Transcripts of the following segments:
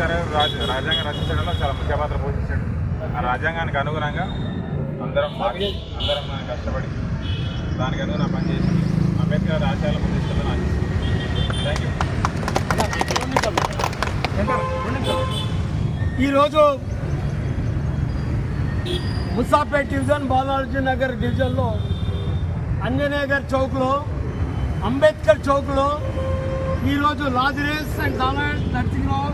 రాజ్యాంగ రచించడంలో చాలా ముఖ్య పాత్ర పోషించాడు. ఆ రాజ్యాంగానికి అనుగుణంగా అందరం మారి అందరం కష్టపడి దానికి అనుగుణ పనిచేసి అంబేద్కర్ ఆశయాల ముందు తీసుకెళ్ళని థ్యాంక్ యూ ఈరోజు ముసాపేట్ డివిజన్ బాలాజీ నగర్ డివిజన్లో అంజనేయగర్ చౌక్లో అంబేద్కర్ చౌక్లో ఈరోజు లాజరేస్ అండ్ సాలడ్ నరసింహరావు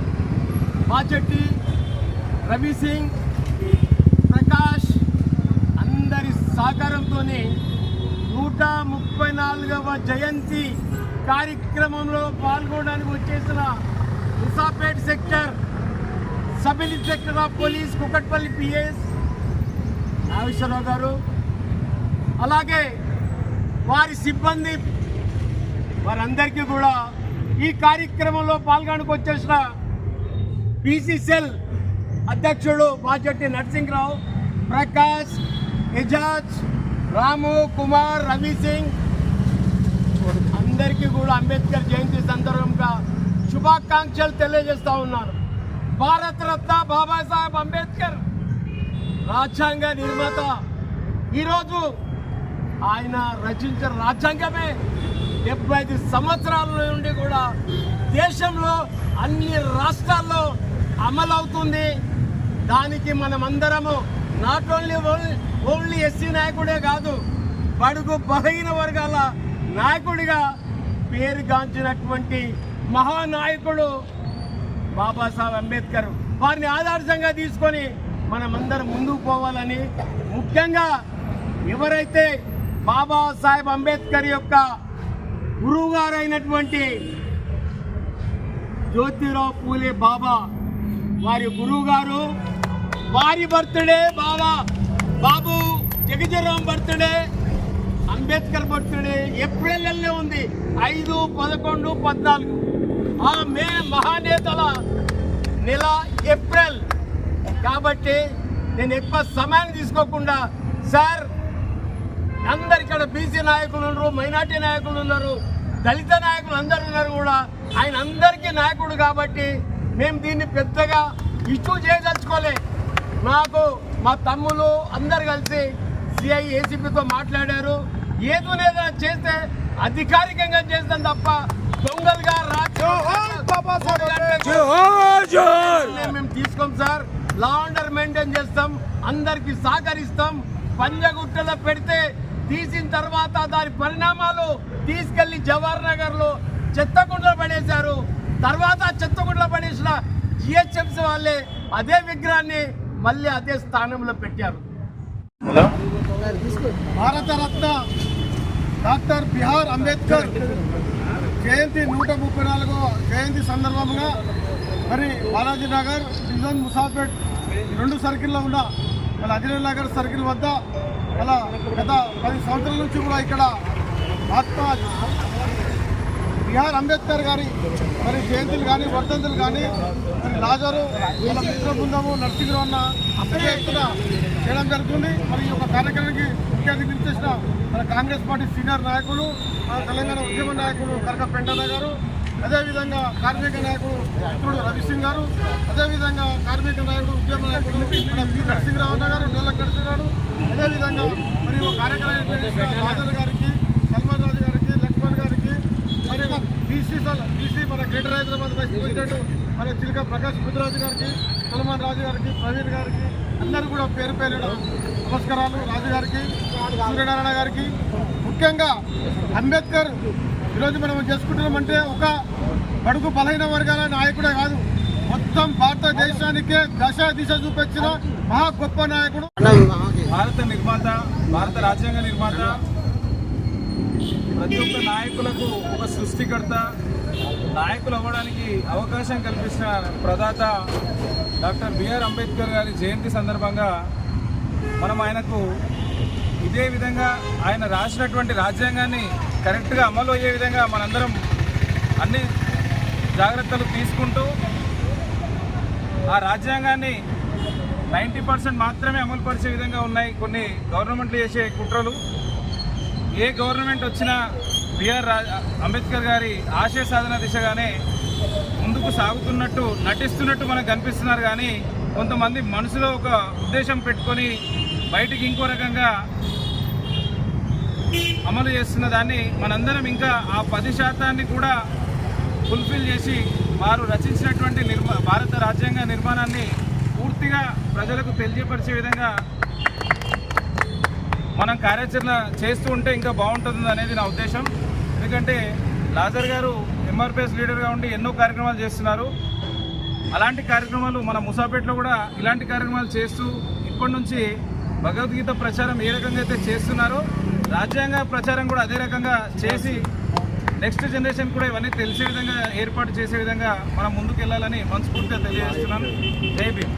బాచెట్టి రవి సింగ్ ప్రకాష్ అందరి సహకారంతో నూట ముప్పై నాలుగవ జయంతి కార్యక్రమంలో పాల్గొనడానికి వచ్చేసిన Husapet sector sub inspector of police Kukatpally PS Nageswararao గారు. అలాగే వారి సిబ్బంది వారందరికీ కూడా ఈ కార్యక్రమంలో పాల్గొనడానికి వచ్చేసిన బీసీసీఎల్ అధ్యక్షుడు బాజెట్టి నరసింహరావు ప్రకాష్ ఎజాజ్ రాము కుమార్ రవి సింగ్. అందరికీ కూడా అంబేద్కర్ జయంతి సందర్భంగా శుభాకాంక్షలు తెలియజేస్తూ ఉన్నారు. భారతరత్న బాబాసాహెబ్ అంబేద్కర్ రాజ్యాంగ నిర్మాత. ఈరోజు ఆయన రచించిన రాజ్యాంగమే డెబ్బై ఐదు సంవత్సరాల నుండి కూడా దేశంలో అన్ని రాష్ట్రాల్లో అమలవుతుంది. దానికి మనమందరము నాట్ ఓన్లీ ఓన్లీ ఎస్సీ నాయకుడే కాదు బడుగు బలహీన వర్గాల నాయకుడిగా పేరుగాంచినటువంటి మహానాయకుడు బాబాసాహెబ్ అంబేద్కర్ వారిని ఆదర్శంగా తీసుకొని మనమందరం ముందుకు పోవాలని ముఖ్యంగా ఎవరైతే బాబాసాహెబ్ అంబేద్కర్ యొక్క గురువుగారైనటువంటి జ్యోతిరావు పూలే బాబా వారి గురువు గారు వారి birthday Baba Babu Jagjivanram birthday Ambedkar birthday April ఉంది. ఐదు పదకొండు పద్నాలుగు. ఆ మే మహానేతల నెల ఏప్రిల్. కాబట్టి నేను ఎక్కువ సమయాన్ని తీసుకోకుండా సార్ అందరు ఇక్కడ బీసీ నాయకులు ఉన్నారు మైనార్టీ నాయకులు ఉన్నారు దళిత నాయకులు అందరు ఉన్నారు కూడా ఆయన అందరికీ నాయకుడు కాబట్టి మేము దీన్ని పెద్దగా ఇష్యూ చేయదలుచుకోలే. నాకు మా తమ్ములు అందరు కలిసి సిఐ ఏసీపీతో మాట్లాడారు. ఏదో ఏదైనా చేస్తే అధికారికంగా చేస్తాం తప్ప దొంగలుగా రాజ్యం మేము తీసుకోం సార్. లా ఆర్డర్ మెయింటైన్ చేస్తాం. అందరికి సహకరిస్తాం. పంజగుట్టలో పెడితే తీసిన తర్వాత దాని పరిణామాలు తీసుకెళ్ళి జవహర్ నగర్లో చెత్తకుండలో పడేశారు. తర్వాత చెత్తకుండలో పడేసిన జిహెచ్ఎంసీ వాళ్ళే అదే విగ్రహాన్ని మళ్ళీ అదే స్థానంలో పెట్టారు. Bharatratna doctor B R Ambedkar జయంతి నూట ముప్పై నాలుగో జయంతి సందర్భంగా మరి బాలాజీ నగర్ డివిజన్ ముసాపేట్ రెండు సర్కిల్లో ఉన్న మన అజయ్ నగర్ సర్కిల్ వద్ద అలా గత పది సంవత్సరాల నుంచి కూడా ఇక్కడ మహాత్మా బిఆర్ అంబేద్కర్ గారి మరి జయంతులు కానీ వర్ధంతులు కానీ మరి రాజారు వాళ్ళ మిత్ర బృందము నరసింహరావు అన్న పెద్ద చేయడం జరుగుతుంది. మరి ఈ యొక్క కార్యక్రమానికి ముఖ్య అతిథి చేసిన మన కాంగ్రెస్ పార్టీ సీనియర్ నాయకులు తెలంగాణ ఉద్యమ నాయకులు కరక పెంటన్న గారు అదేవిధంగా కార్మిక నాయకుడు మిత్రుడు రవిసింగ్ గారు అదేవిధంగా కార్మిక నాయకుడు ఉద్యమ నాయకుడు మన పి నరసింహరావు గారు నెల నరసింహరావు అదేవిధంగా మరి కార్యక్రమం చేసిన గారికి సల్మాన్ రాజు గారికి లక్ష్మణ్ గారికి మరి బీసీ బీసీ మన గ్రేటర్ హైదరాబాద్ వైస్ ప్రెసిడెంట్ మన చిలుక ప్రకాష్ బుద్ధరాజు గారికి సల్మాన్ రాజు గారికి ప్రవీణ్ గారికి అందరూ కూడా పేరు పేరు నమస్కారాలు. రాజు గారికి సూర్యనారాయణ గారికి. ముఖ్యంగా అంబేద్కర్ ఈరోజు మనం చేసుకుంటున్నామంటే ఒక బడుగు బలహీన వర్గాల నాయకుడే కాదు. మొత్తం భారతదేశానికే దశ దిశ చూపించిన మహా గొప్ప నాయకుడు. భారత నిర్మాత భారత రాజ్యాంగ నిర్మాత ప్రతి ఒక్క నాయకులకు ఒక సృష్టికర్త నాయకులు అవ్వడానికి అవకాశం కల్పించిన ప్రదాత డాక్టర్ బిఆర్ అంబేద్కర్ గారి జయంతి సందర్భంగా మనం ఆయనకు ఇదే విధంగా ఆయన రాసినటువంటి రాజ్యాంగాన్ని కరెక్ట్గా అమలు అయ్యే విధంగా మనందరం అన్ని జాగ్రత్తలు తీసుకుంటూ ఆ రాజ్యాంగాన్ని నైంటీ పర్సెంట్ మాత్రమే అమలు పరిచే విధంగా ఉన్నాయి కొన్ని గవర్నమెంట్లు చేసే కుట్రలు. ఏ గవర్నమెంట్ వచ్చినా బిఆర్ రా అంబేద్కర్ గారి ఆశయ సాధన దిశగానే ముందుకు సాగుతున్నట్టు నటిస్తున్నట్టు మనకు కనిపిస్తున్నారు. కానీ కొంతమంది మనసులో ఒక ఉద్దేశం పెట్టుకొని బయటికి ఇంకో రకంగా అమలు చేస్తున్న దాన్ని మనందరం ఇంకా ఆ పది శాతాన్ని కూడా ఫుల్ఫిల్ చేసి వారు రచించినటువంటి నిర్మా భారత రాజ్యాంగ నిర్మాణాన్ని పూర్తిగా ప్రజలకు తెలియపరిచే విధంగా మనం కార్యాచరణ చేస్తూ ఉంటే ఇంకా బాగుంటుంది అనేది నా ఉద్దేశం. ఎందుకంటే లాజర్ గారు ఎంఆర్పిఎస్ లీడర్గా ఉండి ఎన్నో కార్యక్రమాలు చేస్తున్నారు. అలాంటి కార్యక్రమాలు మన ముసాపేటలో కూడా ఇలాంటి కార్యక్రమాలు చేస్తూ ఇప్పటి నుంచి భగవద్గీత ప్రచారం ఏ రకంగా అయితే చేస్తున్నారో రాజ్యాంగ ప్రచారం కూడా అదే రకంగా చేసి నెక్స్ట్ జనరేషన్ కూడా ఇవన్నీ తెలిసే విధంగా ఏర్పాటు చేసే విధంగా మనం ముందుకు వెళ్ళాలని మనస్ఫూర్తిగా తెలియజేస్తున్నాను. జై భీమ్.